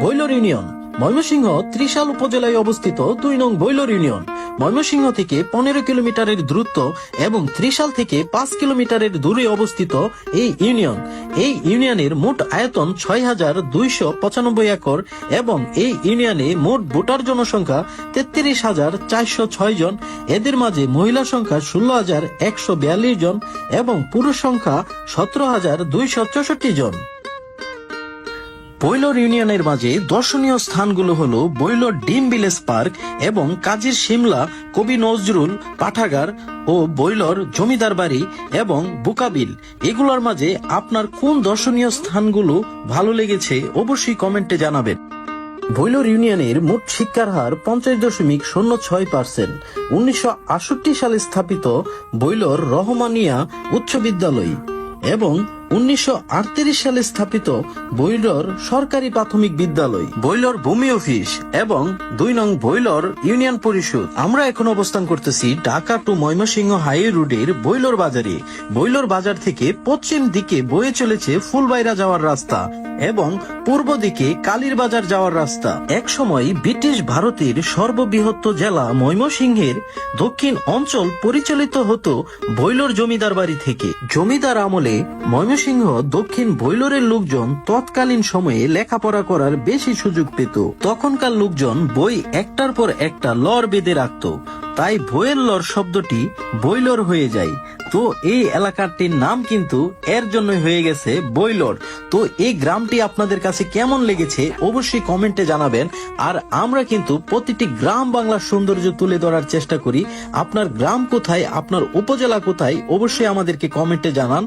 বৈলর union, Mymensingh Trishal উপজেলায় অবস্থিত দুই নং বৈলর ইউনিয়ন। ময়মনসিংহ থেকে পনেরো কিলোমিটারের দূরত্ব এবং ত্রিশাল থেকে পাঁচ কিলোমিটারের দূরে অবস্থিত এই ইউনিয়ন। এই ইউনিয়নের মোট আয়তন ছয় হাজার দুইশো পঁচানব্বই একর এবং এই ইউনিয়নে মোট ভোটার জনসংখ্যা তেত্রিশ হাজার চারশো ছয় জন। এদের মাঝে মহিলা সংখ্যা ষোলো হাজার একশো বিয়াল্লিশ জন এবং পুরুষ সংখ্যা সতেরো হাজার দুইশো চৌষট্টি জন। বৈলর ইউনিয়নের মাঝে দর্শনীয় স্থানগুলো হলো বৈলর ডিম ভিলেজ পার্ক এবং কাজীর শিমলা কবি নজরুল, পাঠাগার ও বৈলর জমিদার বাড়ি এবং বুকাবিল এগুলোর মাঝে আপনার কোন দর্শনীয় স্থানগুলো ভালো লেগেছে অবশ্যই কমেন্টে জানাবেন। বৈলর ইউনিয়নের মোট শিক্ষার হার পঞ্চাশ দশমিক শূন্য ছয় পার্সেন্ট। উনিশশো আটষট্টি সালে স্থাপিত বৈলর রহমানিয়া উচ্চ বিদ্যালয় এবং উনিশশো আটত্রিশ সালে স্থাপিত বৈলর সরকারি প্রাথমিক বিদ্যালয়। বৈলর ভূমি অফিস এবং দুই নং বৈলর ইউনিয়ন পরিষদ। আমরা এখন অবস্থান করতেছি ঢাকা টু ময়মনসিংহ হাইওয়ে রোডের বৈলর বাজারে। বৈলর বাজার থেকে পশ্চিম দিকে বয়ে চলেছে ফুলবাইরা যাওয়ার রাস্তা এবং পূর্ব দিকে কালীর বাজার যাওয়ার রাস্তা। একসময় ব্রিটিশ ভারতের সর্ববৃহৎ জেলা ময়মনসিংহের দক্ষিণ অঞ্চল পরিচালিত হতো বৈলর জমিদার বাড়ি থেকে। জমিদার আমলে ময়মনসিংহ দক্ষিণ বৈলরের লোকজন তৎকালীন সময়ে লেখাপড়া করার বেশি সুযোগ পেত। তখনকার লোকজন বই একটার পর একটা লর বেঁধে রাখত। তাই বইয়ের লর শব্দটি বৈলর হয়ে যায়। তো এই এলাকাটির নাম কিন্তু এর জন্যই হয়ে গেছে বৈলর। তো এই গ্রামটি আপনাদের কাছে কেমন লেগেছে অবশ্যই কমেন্টে জানাবেন। আর আমরা কিন্তু প্রতিটি গ্রাম বাংলার সৌন্দর্য তুলে ধরার চেষ্টা করি। আপনার গ্রাম কোথায়, আপনার উপজেলা কোথায়, অবশ্যই আমাদেরকে কমেন্টে জানান।